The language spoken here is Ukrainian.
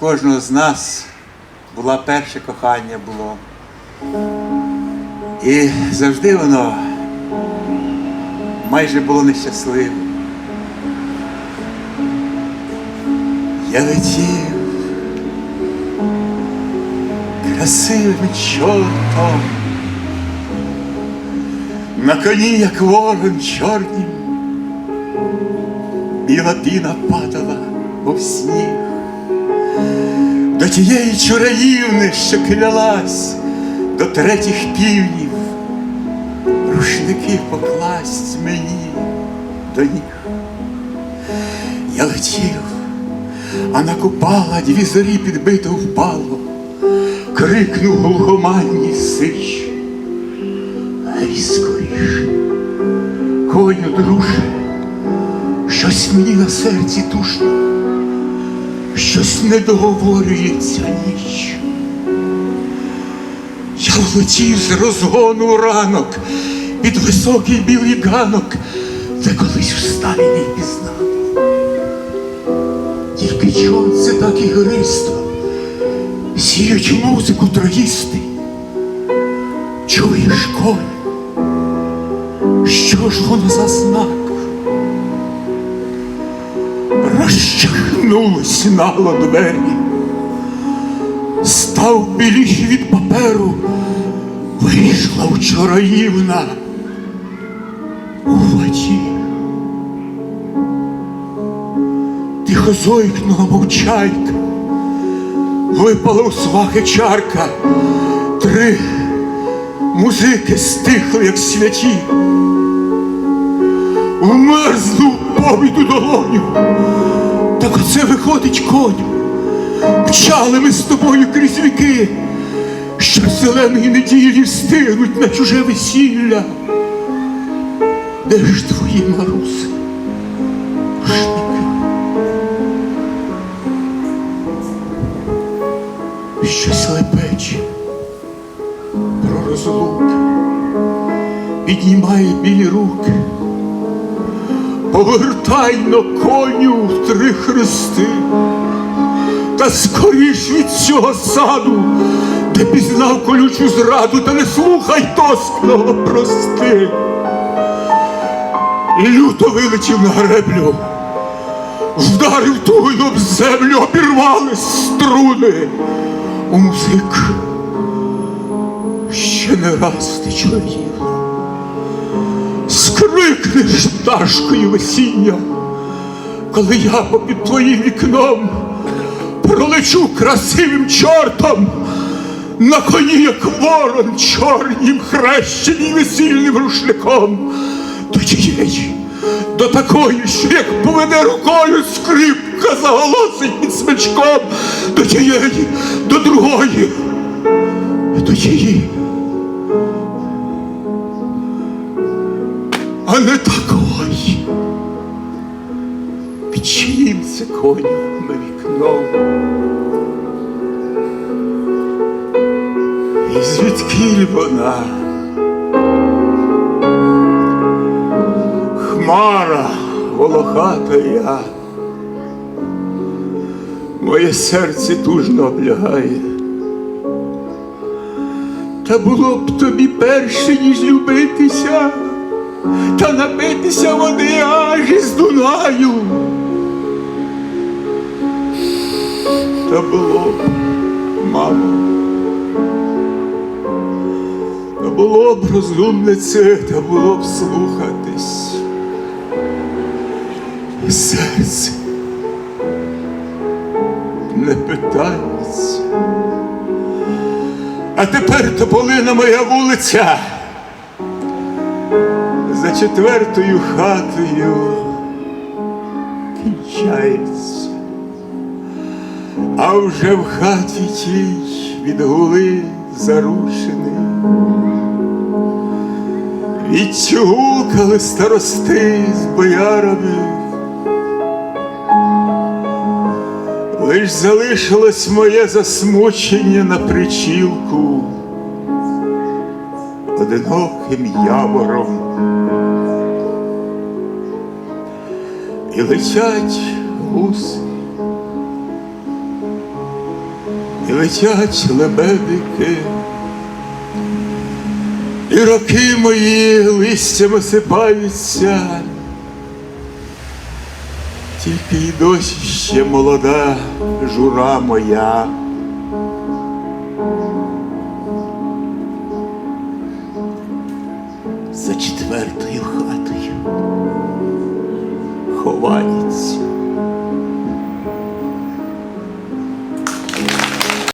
кожного з нас була перше кохання було. І завжди воно майже було нещасливе. Я летів красивим чортом, на коні, як ворон чорнім, біла піна падала у сніг до тієї чураївни, що клялась до третіх півнів, рушники покласть мені до ніг. Я летів, а на купала дві зорі підбито впало, крикнув глухоманній сич. Гей, скоріше, коню, друже, щось мені на серці тушно. Щось не договорюється ніч. Я влетів з розгону ранок під високий білий ганок, де колись в сталі не пізнав. Тільки чонце так і гристо, сіють музику троїсти. Чуєш конь? Що ж воно за знак? Розчахнулись нагло двері, став біліший від паперу, вийшла вчораївна у воді. Тихо зойкнула мовчайка, випала у свахи чарка, три музики стихли, як святі. В мерзлу повіду долоню. Так оце виходить коню. Мчали ми з тобою крізь віки, що зеленої неділі встигнуть на чуже весілля. Де ж твої маруси? Щось лепече про розлуки, піднімає білі руки. Повертай на коню три хрести, та скоріш від цього саду, де пізнав колючу зраду, та не слухай тоскного прости. Люто вилетів на греблю, вдарив тугою об землю, обірвали струни. У музик ще не раз ти чуєш скрикнеш пташкою весіння, коли я попід твоїм вікном пролечу красивим чортом на коні, як ворон чорнім хрещенім весільним рушником. До тієї, до такої, що як поведе рукою скрипка заголосить під смичком, до тієї, до другої, до тієї. А не такої. Під чиїм це конем вікном. І звідкіль вона? Хмара волохата я. Моє серце тужно облягає. Та було б тобі перше, ніж любитися та напитися води аж із Дунаю. Та було б, мамо, та було б розумнице, та було б слухатись. Серце не питається. А тепер тополина моя вулиця за четвертою хатою кінчається, а вже в хаті тій від гули зарушений. Відчугукали старости з боярами. Лиш залишилось моє засмучення на причілку одиноким явором. І летять гуси і летять лебедики, і роки мої листям осипаються, тільки й досі ще молода жура моя. За четвертою хатою вихованцю.